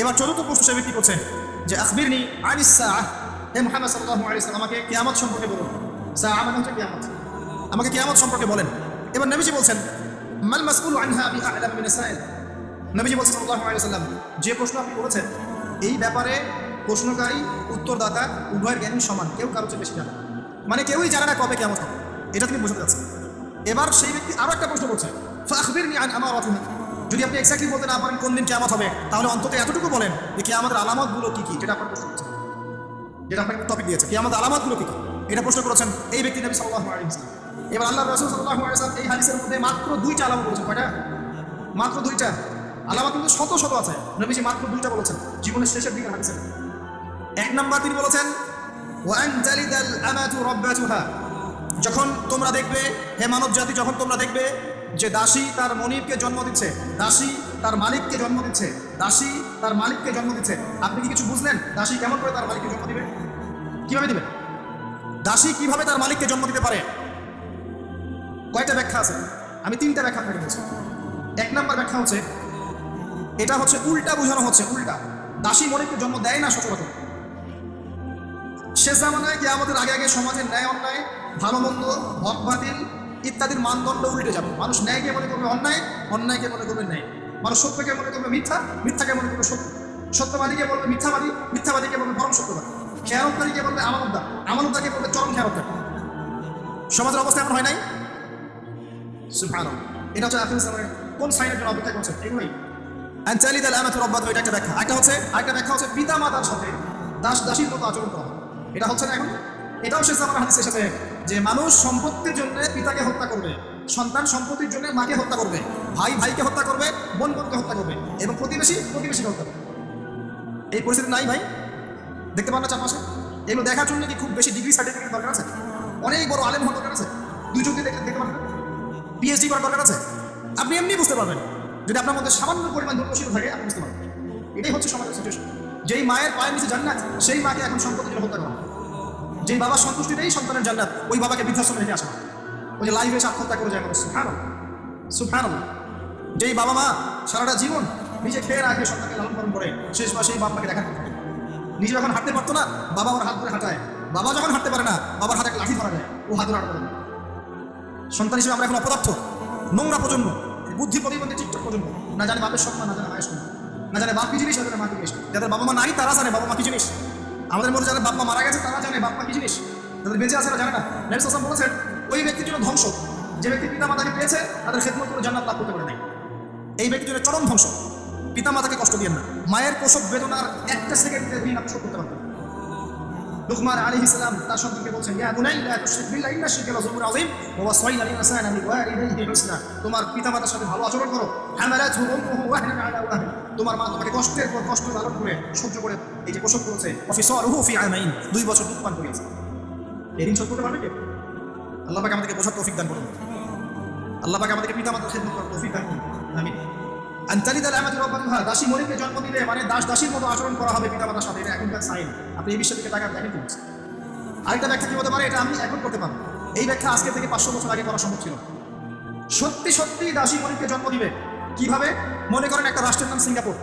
এবার চতুর্থ প্রশ্ন সে ব্যক্তি করছেন যে, আখবিরনি আনিস হে মুহাম্মদ সাল্লাল্লাহু আলাইহি আমাকে কিয়ামত সম্পর্কে বলুন। সাআহ মানে হচ্ছে কিয়ামত। আমাকে কিয়ামত সম্পর্কে বলেন। এবার নবীজি বলছেন, মাল মাসউলু আনহা বিআ'লাম মিন সাইল? নবীজি বলছেন সাল্লাল্লাহু আলাইহি ওয়াসাল্লাম যে প্রশ্ন আপনি করেছেন, এই ব্যাপারে প্রশ্নকারী, উত্তরদাতা, উভয়ের জ্ঞানী সমান, কেউ কারও চেয়ে বেশি জানে মানে কেউই জানে না কবে কেমন হবে। এটা তুমি বুঝতে যাচ্ছেন এবার সেই ব্যক্তি আরও একটা প্রশ্ন করছে ফাখবিরনি আন আমারাতিহা? যদি আপনি এক্স্যাক্টলি বলতে না পারেন কোন দিন কেমন হবে, তাহলে অন্তত এতটুকু বলেন যে কি আমাদের আলামতগুলো কি কি, যেটা আপনার প্রশ্ন করছেন। যেটা আপনাকে টপিক দিয়েছে কি আমাদের আলামতগুলো কি কি? এটা প্রশ্ন করেছেন এই ব্যক্তি নবী আলাইহি এবার আল্লাহ রসুল ওয়াসাল্লাম এই হাদিসের মধ্যে মাত্র দুইটা আলামত বলেছেন, কয়টা? মাত্র দুইটা। আলামত কিন্তু শত শত আছে। নবীজি মাত্র দুইটা বলেছেন, জীবনের শেষের দিকে হাদিসের। এক নাম্বার তিনি বলেছেন যখন তোমরা দেখবে, হে মানব জাতি যখন তোমরা দেখবে যে দাসী তার মনিবকে জন্ম দিচ্ছে, দাসী তার মালিককে জন্ম দিচ্ছে, দাসী তার মালিককে জন্ম দিচ্ছে, আপনি কি কিছু বুঝলেন? দাসী কেমন করে তার মালিককে জন্ম দিবে? কীভাবে দিবে? দাসী কীভাবে তার মালিককে জন্ম দিতে পারে? কয়টা ব্যাখ্যা আছে? আমি তিনটা ব্যাখ্যা আপনাকে বলছি। এক নাম্বার ব্যাখ্যা হচ্ছে, এটা হচ্ছে উল্টা বোঝানো হচ্ছে, উল্টা। দাসী মনিবকে জন্ম দেয় না সচরাচর। শেষ জামানায় কি আমাদের আগে আগে সমাজের ন্যায় অন্যায় ভালো মন্দ হক বাতিল ইত্যাদির মানদণ্ড উল্টে যাবে। মানুষ ন্যায়কে মনে করবে অন্যায় অন্যায়কে মনে করবে ন্যায়। মানুষ সত্যকে মনে করবে মিথ্যা, মিথ্যাকে মনে করবে সত্য। সত্যবাদীকে বলবে মিথ্যাবাদী মিথ্যাবাদীকে বলবে পরম সত্যবাদী। খেয়ালকারীকে বলবে আমানতদার আমানতদারকে বলবে চরম খেয়ালকার সমাজের অবস্থা এমন হয় নাই? সুবহানাল্লাহ। এটা হচ্ছে আফিল ইসলামের কোন সাইনের জন্য অপেক্ষা করছে এগুলোই আনচালিদ আল আমাতুর রব্বাত এটা একটা ব্যাখ্যা। একটা হচ্ছে, আরেকটা ব্যাখ্যা হচ্ছে পিতা মাতার সাথে দাস দাসীর মতো আচরণ করা। এটা হচ্ছে না এখন? এটাও শেষ আমার হাদিসের সাথে যে মানুষ সম্পত্তির জন্য পিতাকে হত্যা করবে, সন্তান সম্পত্তির জন্য মাকে হত্যা করবে, ভাই ভাইকে হত্যা করবে, বোন বোনকে হত্যা করবে এবং প্রতিবেশী প্রতিবেশীকে হত্যা করবে। এই পরিস্থিতি নাই ভাই? দেখতে পান না চারপাশে? এগুলো দেখার জন্য কি খুব বেশি ডিগ্রি সার্টিফিকেট দরকার আছে? অনেক বড় আলেম হওয়ার দরকার আছে? দুই চোখে দেখতে দেখতে পারবেন পিএইচডি করার দরকার আছে? আপনি এমনি বুঝতে পারবেন। যদি আপনার মধ্যে সামান্য পরিমাণ ধর্মশীল থাকে, আপনি বুঝতে পারবেন। এটাই হচ্ছে সমাজের সিচুয়েশন যেই মায়ের পায়ের নিচে জান্নাত, সেই মাকে এখন সম্পত্তি হত্যা করা। যেই বাবার সন্তুষ্টিতেই সন্তানের জান্নাত, ওই বাবাকে বৃদ্ধাশ্রমে রেখে আসা। ওই যে এসে আত্মহত্যা করে যায় সুফান সুফান যেই বাবা মা সারাটা জীবন নিজে খেয়ে খেয়ে সন্তানকে লালন পালন করে, শেষ মাসে এই বাবাকে দেখার কথা নিজে যখন হাঁটতে পারতো না, বাবা ওর হাত ধরে হাঁটায়। বাবা যখন হাঁটতে পারে না, বাবার হাতে লাঠি ধরা যায়, ও হাত ধরে হাঁটতে পারে। সন্তান হিসেবে আমরা এখন অপদার্থ, নোংরা প্রজন্ম, বুদ্ধি প্রতিবন্ধী টিকটক প্রজন্ম। না জানে বাপের সম্মান না জানে মায়ের সম্মান না জানে বাপ কি জিনিস, না জানে মা কি জিনিস। যাদের বাবা মা নাই, তারা জানে বাবা মা কি জিনিস। আমাদের মধ্যে যারা বাপ্পা মারা গেছে, তারা জানে বাপ্পা কি জিনিস? তাদের বেঁচে আছে জানে না। নেমস আসাম বলেছেন, ওই ব্যক্তির জন্য ধ্বংস। যে ব্যক্তি পিতা মাতাকে পেয়েছে, তাদের খেদমত করে জান্নাত লাভ করতে পারে নাই। এই ব্যক্তির জন্য চরম ধ্বংস। পিতা মাতাকে কষ্ট দিয়েন না। মায়ের প্রসব বেদনার একটা সেকেন্ডের দিন আপনি করতে পারবেন। লুকমান আলাইহিস সালাম তার সন্তানকে বলছেন, ইয়া বুনাই, লা তুশরিক বিল্লাহ, ইন্না শিরকা লাযুমুন আযীম, ওয়া ওয়াসাইনা বিওয়ালিদাইহি হুসনা। তোমার পিতামাতার সাথে ভালো আচরণ করো। হামালাতহু উম্মুহু ওয়াহনান আলা তোমার মা তোমাকে কষ্টের পর কষ্ট লালন করে, সহ্য করে এই যে প্রসব করেছে অফিসারহু ফি আমাইন, দুই বছর দুধ পান করিয়েছে। এই ঋণ শোধ করতে পারবে কে? আল্লাহ পাক আমাদেরকে বোঝার তৌফিক দান করুন। আল্লাহ পাক আমাদেরকে পিতামাতার খেদমত করার তৌফিক দান করুন। আমিন। আনতালিদ আল আমাদের রব্বাতুহা দাসী মনিকে জন্ম দিলে মানে দাস দাসীর মতো আচরণ করা হবে পিতামাতার সাথে, এটা এখনকার সাইন আপনি এই বিশ্বের দিকে তাকান, দেখেন কি আরেকটা ব্যাখ্যা কি হতে পারে, এটা আমি এখন করতে পারব। এই ব্যাখ্যা আজকে থেকে পাঁচশো বছর আগে করা সম্ভব ছিল। সত্যি সত্যি দাসী মনিককে জন্ম দিবে। কীভাবে? মনে করেন একটা রাষ্ট্রের নাম সিঙ্গাপুর।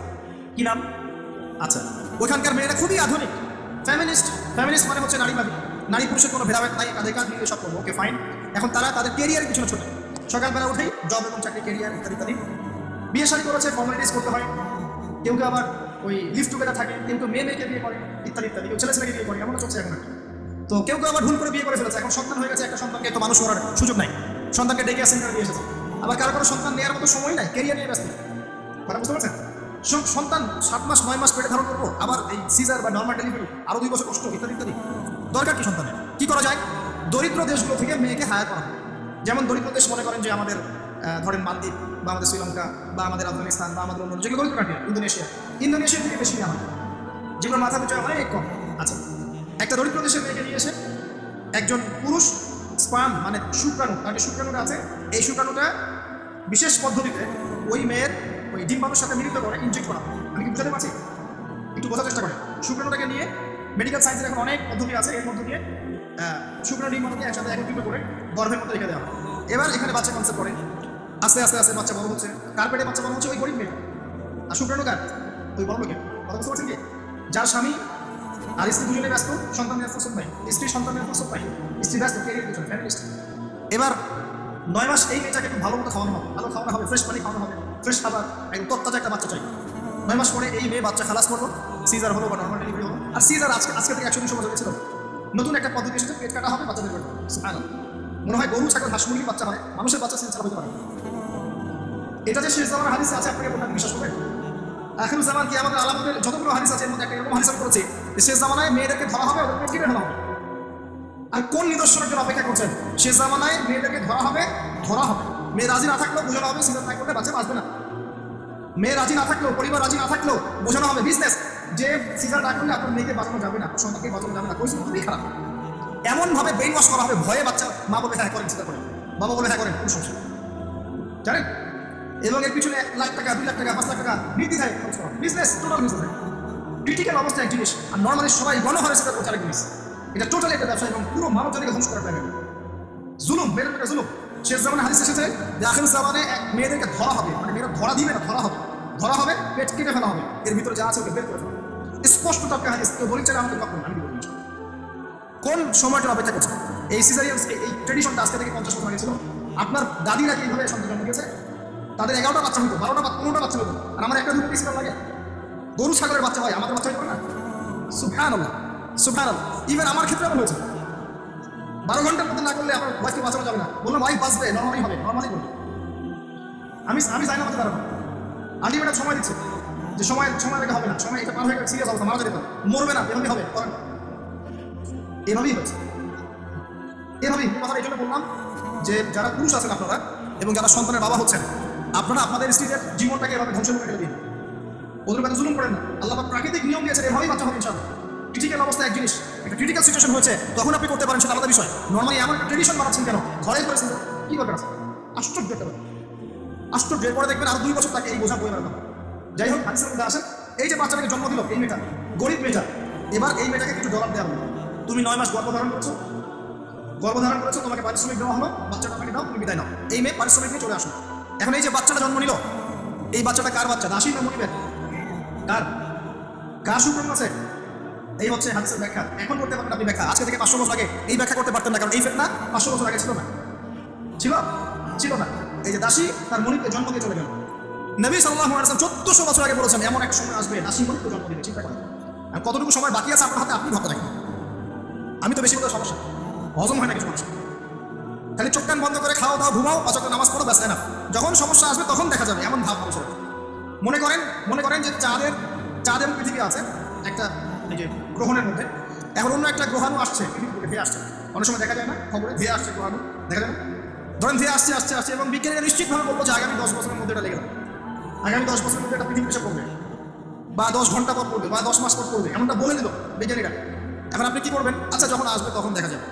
কি নাম? আচ্ছা ওখানকার মেয়েরা খুবই আধুনিক। ফ্যামিনিস্ট ফ্যামিনিস্ট মানে হচ্ছে নারীবাদী। নারী পুরুষের কোনো ভেদাভেদ নাই তাদের কাজ দিয়ে সব করব, ওকে ফাইন এখন তারা তাদের কেরিয়ারের পিছনে ছোটে। সকালবেলা উঠেই জব এবং চাকরি কেরিয়ার ইত্যাদি ইত্যাদি। বিয়ে শাড়ি করেছে ফর্মালিটিস করতে হয়। কেউ কেউ আবার ওই লিফট টুগেদার থাকে, কেউ কেউ মেয়ে মেয়েকে বিয়ে করে, ইত্যাদি ইত্যাদি, কেউ ছেলে ছেলেকে বিয়ে করে, এমনও চলছে এখন তো কেউ কেউ আবার ভুল করে বিয়ে করে ফেলেছে, এখন সন্তান হয়ে গেছে একটা সন্তানকে, তো মানুষ করার সুযোগ নাই। সন্তানকে ডেকে আসেন বিয়ে এসেছে। আবার কারও কারও সন্তান নেওয়ার মতো সময় নাই কেরিয়ার নিয়ে ব্যস্ত। কথা বুঝতে পারছেন? সন্তান সাত মাস, নয় মাস পেটে ধারণ করব, আবার এই সিজার বা নর্মাল ডেলিভারি আরও দুই বছর কষ্ট, ইত্যাদি ইত্যাদি। দরকার কি সন্তানের? কি করা যায়? দরিদ্র দেশগুলো থেকে মেয়েকে হায়ার করা। যেমন দরিদ্র দেশ মনে করেন যে আমাদের ধরেন মালদ্বীপ বা আমাদের শ্রীলঙ্কা বা আমাদের আফগানিস্তান বা আমাদের অন্য যেগুলো দরিদ্র কান্ট্রি ইন্দোনেশিয়া। ইন্দোনেশিয়া থেকে বেশি নেওয়া হয়। যেগুলো মাথা পিছু অনেক কম। আচ্ছা একটা দরিদ্র দেশের মেয়েকে নিয়ে এসে একজন পুরুষ স্পাম মানে শুক্রাণু, তার যে শুক্রাণুটা আছে, এই শুক্রাণুটা বিশেষ পদ্ধতিতে ওই মেয়ের ওই ডিম বাবুর সাথে মিলিত করে ইনজেক্ট করা আমি কি বুঝাতে পারছি? একটু বোঝার চেষ্টা করেন। শুক্রাণুটাকে নিয়ে মেডিকেল সায়েন্সের এখন অনেক পদ্ধতি আছে। এর মধ্যে দিয়ে শুক্রাণু, ডিম বাবুকে একসাথে একত্রিত করে গর্ভের মধ্যে রেখে দেওয়া এবার এখানে বাচ্চা কনসেপ্ট করে আস্তে আস্তে আস্তে, বাচ্চা বড় হচ্ছে। কার পেটে বাচ্চা বড় হচ্ছে? ওই গরিব মেয়ে আর শুক্রাণু কার? ওই বড় লোকের। কথা বুঝতে পারছেন কি? যার স্বামী আর স্ত্রী দুজনে ব্যস্ত, সন্তান নিয়ে প্রস্তুত নাই স্ত্রী, সন্তান নিয়ে প্রস্তুত নাই স্ত্রী ব্যস্ত কেরিয়ার পিছনে ফ্যামিলিস্ট এবার নয় মাস এই মেয়েটাকে একটু ভালো মতো খাওয়ানো হবে। ভালো খাওয়ানো হবে ফ্রেশ পানি খাওয়ানো হবে। ফ্রেশ খাবার, একদম তত্তাজা একটা বাচ্চা চাই। নয় মাস পরে এই মেয়ে বাচ্চা খালাস করল। সিজার হলো বা নর্মাল ডেলিভারি হলো। আর সিজার আজকে আজকে থেকে একশো দুশো বছর গেছিল। নতুন একটা পদ্ধতি এসেছে, পেট কাটা হবে, বাচ্চাদের মনে হয় গরু, ছাগল, হাঁস, মুরগির বাচ্চা হয়। মানুষের বাচ্চা সিজার হতে পারে। এটা যে শেষ জামার হাদিসে আছে, আপনাকে বলতে বিশ্বাস করবেন? এখন জামান কি আমাদের আলামতের যতগুলো হাদিস আছে, এর মধ্যে একটা এরকম হাদিস করেছে শেষ জামানায় মেয়েদেরকে ধরা হবে ওদের কেটে হবে। আর কোন নিদর্শনের জন্য অপেক্ষা করছেন? শেষ জামানায় মেয়েদেরকে ধরা হবে ধরা হবে। মেয়ে রাজি না থাকলেও বোঝানো হবে সিজার না করলে বাচ্চা বাঁচবে না। মেয়ে রাজি না থাকলেও, পরিবার রাজি না থাকলেও বোঝানো হবে বিজনেস যে সিজার না করলে আপনার মেয়েকে বাঁচানো যাবে না, সন্তানকে বাঁচানো যাবে না পরিস্থিতি খুবই খারাপ। এমনভাবে ব্রেন ওয়াশ করা হবে, ভয়ে বাচ্চা মা বলে হ্যাঁ করেন চিন্তা করেন। বাবা বলে হ্যাঁ করেন, কোন সমস্যা জানেন? এবং এর পিছনে এক লাখ টাকা, দুই লাখ টাকা, পাঁচ লাখ টাকা থাকে খরচ করা বিজনেস টোটাল বিজনেস ক্রিটিক্যাল অবস্থা এক জিনিস আর নর্মালি সবাই গণহারে সেটা করছে আরেক জিনিস এটা টোটালি একটা ব্যবসা এবং পুরো মানব জাতিকে ধ্বংস করার প্ল্যান জুলুম, মেয়েদের একটা জুলুম। শেষ জামানে হাদিস এসেছে, যে জামানে এক মেয়েদেরকে ধরা হবে। মানে মেয়েরা ধরা দিবে না, ধরা হবে। ধরা হবে, পেট কেটে ফেলা হবে। এর ভিতরে যা আছে ওকে বের করে ফেলা। স্পষ্ট টপকে হাদিস, কেউ বলেছে আমাকে তখন আমি বলি কোন সময়টা অপেক্ষা করছে? এই সিজারিয়ান এই ট্রেডিশনটা আজকে থেকে পঞ্চাশ বছর আগে ছিল। আপনার দাদিরা কি এইভাবে সন্তান দিয়েছে তাদের এগারোটা বাচ্চা হতো বারোটা বা পনেরোটা বাচ্চা হতো আর আমার একটা পিস লাগে? গরু, ছাগলের বাচ্চা হয়, আমাদের বাচ্চা হতো না? সুফহান আল্লাহ সুফহান ইভেন আমার ক্ষেত্রে এমন হয়েছে। বারো ঘণ্টার মধ্যে না করলে আমার ওয়াইফকে বাঁচানো যাবে না। বললাম ওয়াইফ বাঁচবে নর্মালি হবে নর্মালি বলবে আমি আমি জানি না আমাদের দাঁড়াবো আলটিমেট সময় দিচ্ছে। যে সময় সময় রেখে হবে না, সময় এটা পার হয়ে গেলে সিরিয়াস অবস্থা, মারা যেতে মরবে না, এভাবেই হবে, করেন। এভাবেই হয়েছে। এভাবেই কথা এই জন্য বললাম যে যারা পুরুষ আছেন আপনারা এবং যারা সন্তানের বাবা হচ্ছেন আপনারা আপনাদের স্ত্রীদের জীবনটাকে এভাবে ধ্বংস করে দিন ওদের কাছে জুলুম করেন না। আল্লাহ প্রাকৃতিক নিয়ম দিয়েছেন, এভাবেই বাচ্চা হবে ইনশাল্লাহ ক্রিটিক্যাল অবস্থা এক জিনিস, একটা ক্রিটিক্যাল সিচুয়েশন হয়েছে, তখন আপনি করতে পারেন, সেটা আলাদা বিষয়। নর্মালি এমন একটা ট্রেডিশন বানাচ্ছেন কেন? ঘরে করেছেন কি দরকার আছে? আশ্চর্য একটা ব্যাপার। আশ্চর্য এরপরে দেখবেন আর দুই বছর তাকে এই বোঝা বয়ে বেড়াতে যাই হোক, হাদিসের মধ্যে আসেন, এই যে বাচ্চাটাকে জন্ম দিল, এই মেয়েটা, গরিব মেয়েটা, এবার এই মেয়েটাকে কিছু জবাব দেওয়া হলো। তুমি নয় মাস গর্ভধারণ করেছ। গর্ভধারণ করেছ, তোমাকে পারিশ্রমিক দেওয়া হলো বাচ্চাটা আপনাকে দাও, তুমি বিদায় নাও। এই মেয়ে পারিশ্রমিক নিয়ে চলে আসো এখন এই যে বাচ্চাটা জন্ম নিল, এই বাচ্চাটা কার বাচ্চা? দাসী না মনিবের? কার? কার সুপ্রম আছে? এই হচ্ছে হাদিসের ব্যাখ্যা। এখন করতে পারবেন আপনি ব্যাখ্যা। আজকে থেকে পাঁচশো বছর আগে এই ব্যাখ্যা করতে পারতেন না, কারণ এই ফেতনা পাঁচশো বছর আগে ছিল না। ছিল? ছিল না। এই যে দাসী তার মনিকে জন্ম দিয়ে চলে গেল। নবী সাল্লাহ আসলাম চোদ্দশো বছর আগে বলেছেন, এমন এক সময় আসবে দাসী মনিকে জন্ম দিবে। চিন্তা করেন। আর কতটুকু সময় বাকি আছে আপনার হাতে, আপনি ভাবতে রাখেন আমি তো বেশি বলতে সমস্যা হজম হয় না কিছু মানুষ খালি চোখ কান বন্ধ করে খাওয়া দাওয়া ঘুমাও অচক্র নামাজ পড়ো ব্যস্ত না যখন সমস্যা আসবে, তখন দেখা যাবে, এমন ভাব মানুষের মনে করেন মনে করেন যে চাঁদের চাঁদের পৃথিবী আছে, একটা এই যে গ্রহণের মধ্যে। এখন অন্য একটা গ্রহাণু আসছে পৃথিবীর বুকে ধেয়ে আসছে। অনেক সময় দেখা যায় না, খবরে ধেয়ে আসছে গ্রহাণু, দেখা যায় না? ধরেন ধেয়ে আসছে আসছে আসছে, এবং বিজ্ঞানীরা নিশ্চিতভাবে বলব যে আগামী দশ বছরের মধ্যে এটা লেগে যাবে। আগামী দশ বছরের মধ্যে এটা পৃথিবী এসে পড়বে। বা দশ ঘণ্টা পর পড়বে, বা দশ মাস পর পড়বে, এমনটা বলে দিল বিজ্ঞানীরা। এখন আপনি কি করবেন? আচ্ছা যখন আসবে, তখন দেখা যাবে।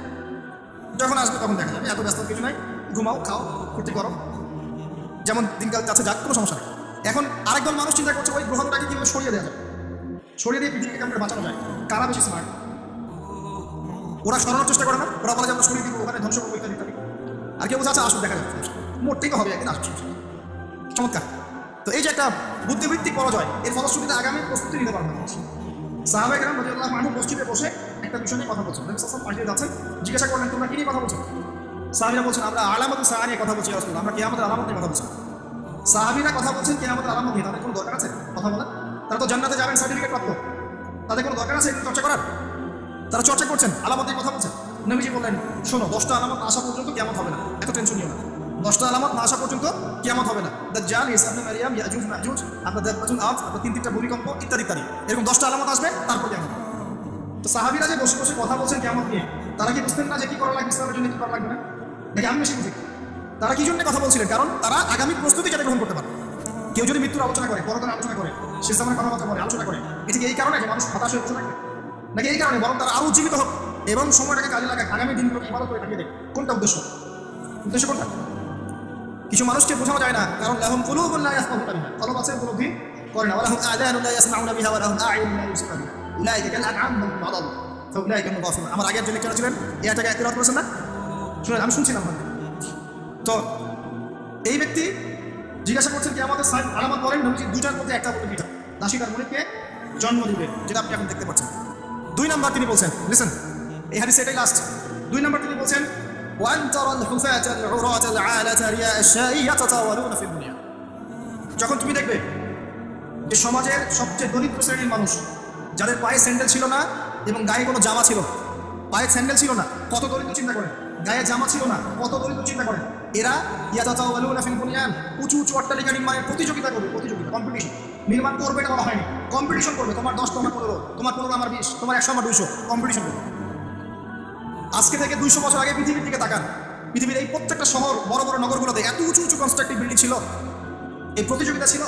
যখন আসবে, তখন দেখা যাবে। এত ব্যস্ত কিছু নাই। ঘুমাও, খাও, ফুর্তি করো। যেমন দিনকাল যাচ্ছে যাক, কোনো সমস্যা নেই। এখন আরেকদল মানুষ চিন্তা করছে, ওই গ্রহণটাকে কীভাবে সরিয়ে দেওয়া যায়? সরিয়ে দিয়ে পৃথিবীকে কেমন বাঁচানো যায়। কারা বেশি স্মার্ট ওরা সরানোর চেষ্টা করে না? ওরা বলে যে আমরা সরিয়ে দিব, ওখানে ধ্বংস করব, ইত্যাদি ইত্যাদি। আর কেউ বলছে আচ্ছা আসুন দেখা যাবে মোটতেই হবে, একদিন আসুন চমৎকার। তো এই যে একটা বুদ্ধিবৃত্তিক পরাজয়, এর ফলশ্রুতিতে আগামী প্রস্তুতি নিতে পারবে রাম রাজিয়াল্লাহু আনহু মসজিদে বসে একটা বিষয় কথা বলছেন নবী সাল্লাল্লাহু আলাইহি যাচ্ছেন জিজ্ঞাসা করলেন, তোমরা কি নিয়ে কথা বলছো? সাহাবীরা বলছেন, আমরা আলামত সাহা নিয়ে কথা বলছি রাসূল আমরা কিয়ামতের আলামত নিয়ে কথা বলছি। সাহাবীরা কথা বলছেন, কিয়ামতের আলামত নিয়ে। তাদের কোনো দরকার আছে? কথা বলা তারা তো জান্নাতে যাবেন সার্টিফিকেট প্রাপ্ত। তাদের কোনো দরকার আছে চর্চা করার? তারা চর্চা করছেন, আলামত নিয়ে কথা বলছেন। নবীজি বললেন, শোনো, দশটা আলামত আসা পর্যন্ত কিয়ামত হবে না। এত টেনশন নিও না। দশটা আলামত না আসা পর্যন্ত কিয়ামত হবে না। দাজ্জাল ইসা ইবনে মারিয়াম, ইয়াজুজ, মাজুজ আপনার দাজ্জাতুল আফ আপনার তিন তিনটা ভূমিকম্প ইত্যাদি ইত্যাদি। এরকম দশটা আলামত আসবে, তারপর কিয়ামত হবে। তো সাহাবীরা যে বসে বসে কথা বলছেন কেমন নিয়ে? তারা কি বুঝতেন না যে কি করা লাগবে, ইসলামের জন্য কি করা লাগবে না? নাকি আমি বেশি বুঝি? তারা কি জন্য কথা বলছিলেন? কারণ তারা আগামী প্রস্তুতি যাতে গ্রহণ করতে পারে। কেউ যদি মৃত্যুর আলোচনা করে পরকালের আলোচনা করে, শেষ জামানের কথাবার্তা বলে আলোচনা করে, এটি এই কারণে যে মানুষ হতাশ হয়ে বসে নাকি এই কারণে বরং তারা আরও উজ্জীবিত হোক এবং সময়টাকে কাজে লাগায় আগামী দিনগুলোকে ইবাদত করে কাটিয়ে দেয় কোনটা উদ্দেশ্য? উদ্দেশ্য কোনটা? কিছু মানুষকে বোঝানো যায় না, কারণ লাহুম কুলুবুন লা ইয়াফকাহুনা বিহা। কলব আছে উপলব্ধি করে না, ওয়ালাহুম আযানুন লা ইয়াসমাউনা বিহা, ওয়ালাহুম উলাইকা কাল আনআম বাল হুম আদাল ফাউলাইকা হুমুল গাফিলুন আমার আগের জন্য কেন ছিলেন এই আয়াতটাকে একরাত করেছেন না শুনেন আমি শুনছিলাম হয়তো। তো এই ব্যক্তি জিজ্ঞাসা করছেন কি আমাদের সাইড আলামত বলেন নবীজি দুইটার মধ্যে একটা বলে দুইটা দাসী তার মনিককে জন্ম দিবে যেটা আপনি এখন দেখতে পাচ্ছেন দুই নাম্বার তিনি বলছেন লিসেন এই হাদিস এটাই লাস্ট দুই নাম্বার তিনি বলছেন وأن ترى الحفاة العراة العالة رياء الشاء يتطاولون في الدنيا যখন তুমি দেখবে যে সমাজের সবচেয়ে দরিদ্র শ্রেণীর মানুষ যাদের পায়ে স্যান্ডেল ছিল না এবং গায়ে কোনো জামা ছিল। পায়ে স্যান্ডেল ছিল না। কত দরিদ্র চিন্তা করেন। গায়ে জামা ছিল না। কত দরিদ্র চিন্তা করেন। এরা ইয়াতাতাওয়ালুনা ফিল বুনিয়ান, উঁচু উঁচু অট্টালিকা নির্মাণের প্রতিযোগিতা করবে, প্রতিযোগিতা কম্পিটিশন নির্মাণ করবে এটা বলা হয়নি। কম্পিটিশন করবে। তোমার দশ, তোমার পনেরো তোমার পনেরো, আমার বিশ, তোমার একশো, আমার দুইশো। কম্পিটিশন করবে। আজকে থেকে দুইশো বছর আগে পৃথিবীর দিকে তাকান। পৃথিবীর এই প্রত্যেকটা শহর, বড় বড় নগরগুলোতে এত উঁচু উঁচু কনস্ট্রাকটিভ বিল্ডিং ছিল। এই প্রতিযোগিতা ছিল।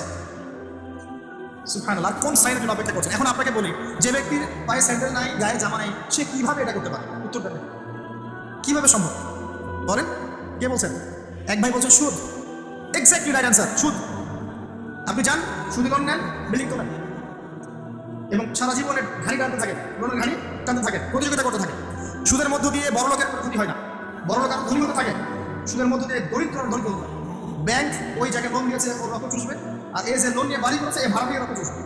সুফানাল কোন সাইনের জন্য অপেক্ষা করছেন? এখন আপনাকে বলি, যে ব্যক্তির পায়ে স্যান্ডেল নাই, গায়ে জামা নাই, সে কীভাবে এটা করতে পারে? উত্তরটা কীভাবে সম্ভব? বলেন, কে বলছেন? এক ভাই বলছেন, সুদ। এক্স্যাক্টলি রাইট অ্যান্সার সুদ। আপনি যান, সুদি লোন নেন বিল্ডিং তোলেন এবং সারা জীবনের ঘাড়ি টানতে থাকেন, লোনের ঘানি টানতে থাকেন, প্রতিযোগিতা করতে থাকেন। সুদের মধ্য দিয়ে বড় লোকের ক্ষতি হয় না। বড় লোক আরও ধনী হতে থাকে। সুদের মধ্য দিয়ে দরিদ্র দরিদ্র হতে থাকে। ব্যাংক ওই জায়গায় লোন দিয়েছে, ওর রক্ত চুষবে। আর এই যে লোন নিয়ে বাড়ি করেছে, এই ভাড়া দিয়ে রক্ত চুষবে।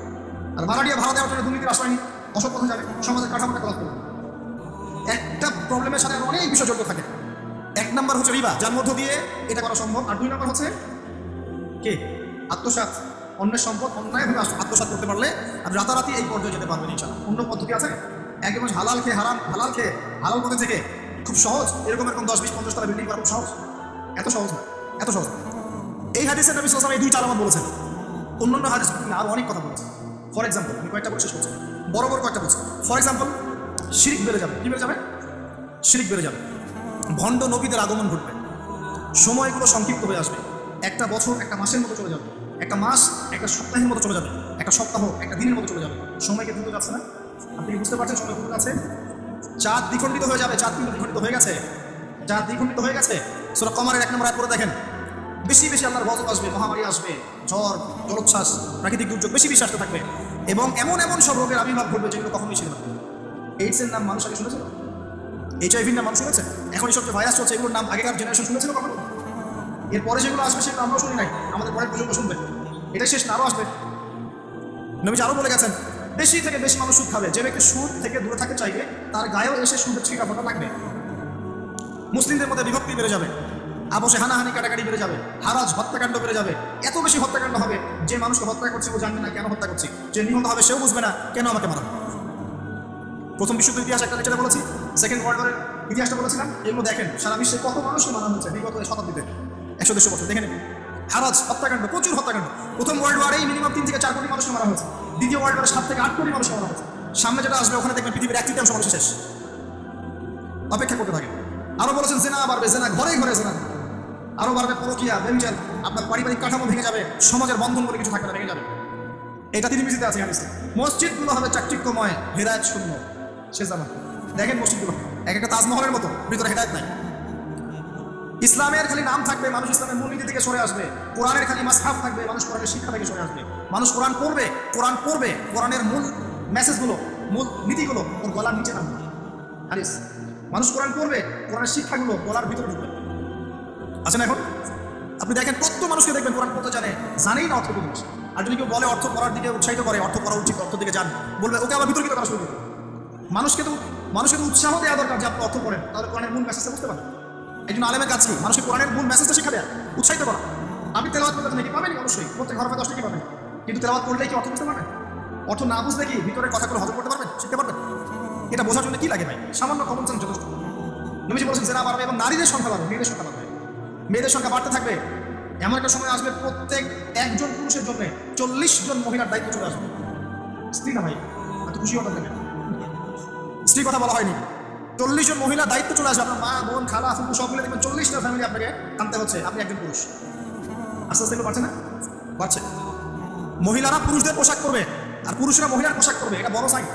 আর ভাড়া দিয়ে ভাড়া দেওয়ার জন্য দুর্নীতির আশ্রয় নিই অসৎ পথে যাবে, সমাজের কাঠামোটা কলাপ করবে। একটা প্রবলেমের সাথে অনেক বিষয় জড়িত থাকে। এক নাম্বার হচ্ছে রিবা, যার মধ্য দিয়ে এটা করা সম্ভব। আর দুই নাম্বার হচ্ছে কে? আত্মসাৎ। অন্যের সম্পদ অন্যায়ভাবে আত্মসাৎ করতে পারলে আপনি রাতারাতি এই পর্যায়ে যেতে পারবেন ইনশাল্লাহ অন্য পদ্ধতি আছে? একদম হালাল খেয়ে হারাম, হালাল খেয়ে হালাল পথে থেকে খুব সহজ, এরকম এরকম দশ বিশ পঞ্চাশ টাকা বিল্ডিং করা খুব সহজ। এত সহজ না, এত সহজ এই হাদিসে নবী ওয়াসাল্লাম এই দুই চালামাত বলেছেন। অন্যান্য হাদিস আরও অনেক কথা বলেছেন ফর এক্সাম্পল আমি কয়েকটা বলে শেষ করছি বড় বড় কয়েকটা বলছি। ফর এক্সাম্পল শিরিক বেড়ে যাবে। কি বেড়ে যাবে? শিরিক বেড়ে যাবে। ভণ্ড নবীদের আগমন ঘটবে। সময়গুলো সংক্ষিপ্ত হয়ে আসবে। একটা বছর, একটা মাসের মতো চলে যাবে। একটা মাস, একটা সপ্তাহের মতো চলে যাবে। একটা সপ্তাহ, একটা দিনের মতো চলে যাবে। সময়কে দ্রুত যাচ্ছে না? আপনি কি বুঝতে পারছেন সময় দ্রুত আছে চাঁদ দ্বিখণ্ডিত হয়ে যাবে। চাঁদ কিন্তু দ্বিখণ্ডিত হয়ে গেছে। চাঁদ দ্বিখণ্ডিত হয়ে গেছে। সেটা কমারের এক নম্বর আয় করে দেখেন। বেশি বেশি আল্লাহর গজব আসবে, মহামারী আসবে ঝড় জলোচ্ছ্বাস, প্রাকৃতিক দুর্যোগ বেশি বেশি আসতে থাকবে এবং এমন এমন সব রোগের আবির্ভাব ঘটবে যেগুলো কখনোই ছিল না। এইডসের নাম মানুষ আগে শুনেছিল এইচআইভির নাম মানুষ শুনেছে? এখন এইসব যে ভাইরাস চলছে, এগুলোর নাম আগেকার জেনারেশন শুনেছিল কখনো? এরপরে যেগুলো আসবে সেগুলো আমরাও শুনি নাই, আমাদের পরের প্রজন্ম শুনবে। এটা শেষ না, আরও আসবে। নবীজি আরও বলে গেছেন, বেশি থেকে বেশি মানুষ সুদ খাবে। যে ব্যক্তি সুদ থেকে দূরে থাকতে চাইবে, তার গায়েও এসে সুদের ছিটা ফোটা লাগবে। মুসলিমদের মধ্যে বিভক্তি বেড়ে যাবে। আবসে হানাহানি কাটাকাটি বেড়ে যাবে, হারাজ হত্যাকাণ্ড বেড়ে যাবে, এত বেশি হত্যাকাণ্ড হবে, যে মানুষকে হত্যা করছে ও জানবে না কেন হত্যা করছি, যে নিহত হবে সেও বুঝবে না কেন আমাকে মারা প্রথম বিশ্বযুদ্ধ ইতিহাস একটা লেকচারে বলেছি? সেকেন্ড ওয়ার্ল্ড ওয়ারের ইতিহাসটা বলেছিলাম? এগুলো দেখেন, সারা বিশ্বে কত মানুষকে মারা হয়েছে বিগত শতাব্দীতে, একশো দেড়শো বছর, দেখে নিন। হারাজ হত্যাকাণ্ড, প্রচুর হত্যাকাণ্ড। প্রথম ওয়ার্ল্ড ওয়ারেই মিনিমাম তিন থেকে চার কোটি মানুষকে মারা হয়েছে, দ্বিতীয় ওয়ার্ল্ড ওয়ারে সাত থেকে আট কোটি মানুষকে মারা হয়েছে। সামনে যেটা আসবে, ওখানে দেখবেন পৃথিবীর এক তৃতীয়াংশ মানুষ শেষ। অপেক্ষা করতে থাকে আরও বলেছেন, জেনা বাড়বে, জেনা ঘরে ঘরে জেনা। আরও বাড়বে পরকিয়া বেঞ্জাল আপনার পারিবারিক কাঠামো ভেঙে যাবে, সমাজের বন্ধন বলে কিছু থাকবে না, ভেঙে যাবে। এটা তিনি মিশিতে আছে হাদিসে মসজিদগুলো হবে চাকচিক্যময়, হেদায়ত শূন্য। সে জামা দেখেন মসজিদগুলো। এক একটা তাজমহলের মতো, ভিতরে হেদায়ত নাই। ইসলামের খালি নাম থাকবে, মানুষ ইসলামের মূলনীতি থেকে সরে আসবে। কোরআনের খালি মাসহাফ থাকবে, মানুষ কোরআনের শিক্ষা থেকে সরে আসবে। মানুষ কোরআন পড়বে কোরআন পড়বে, কোরআনের মূল মেসেজগুলো, মূল নীতিগুলো ওর গলার নিচে নামবে। হারিস, মানুষ কোরআন পড়বে, কোরআনের শিক্ষাগুলো গলার ভিতরে ঢুকবে। আছেন এখন আপনি দেখেন কত মানুষকে দেখবেন, কোরআন পড়তে জানে, জানেই না অর্থ কোন। আর যদি কেউ বলে অর্থ পড়ার দিকে উৎসাহিত করে, অর্থ পড়া উচিত, অর্থ দিকে যান, বলবে, ওকে, আবার বিতর্কিত করা শুরু করবে মানুষকে তো মানুষকে তো উৎসাহ দেওয়া দরকার যে আপনি অর্থ পড়েন, তাহলে কোরআনের মূল মেসেজটা বুঝতে পারেন একজন আলেমের কাছে মানুষকে কোরআনের মূল মেসেজটা শিক্ষা দেয় উৎসাহিত করা। আপনি তেলাওয়াত করতে নাকি পাবেন অবশ্যই। প্রত্যেক ঘর দশটা কি পাবেন। কিন্তু তেলাওয়াত করলে কি অর্থ বুঝতে পারবেন? অর্থ না বুঝলে কি ভিতরের কথাগুলো হজম করতে পারবেন, শিখতে পারবেন? এটা বোঝার জন্য কি লাগে ভাই? সামান্য কমন সেন্স যথেষ্ট। নবীজি বলেছেন জেনা বাড়বে এবং নারীদের সংখ্যা বাড়বে, মেয়েদের সংখ্যা বাড়বে। মেয়েদের সংখ্যা বাড়তে থাকবে। এমন একটা সময় আসবে প্রত্যেক একজন পুরুষের জন্য চল্লিশ জন মহিলার দায়িত্ব চলে আসবে। স্ত্রী না ভাই? এত খুশি হতে থাকে স্ত্রী কথা বলা হয়নি। চল্লিশ জন মহিলার দায়িত্ব চলে আসবে। আপনার মা, বোন, খালা ফুপু সব মিলে দেখবেন চল্লিশটা ফ্যামিলি আপনাকে আনতে হচ্ছে। আপনি একজন পুরুষ। আস্তে আস্তে বাড়ছে না? বাড়ছে। মহিলারা পুরুষদের পোশাক করবে আর পুরুষরা মহিলার পোশাক করবে এটা বড় সাইন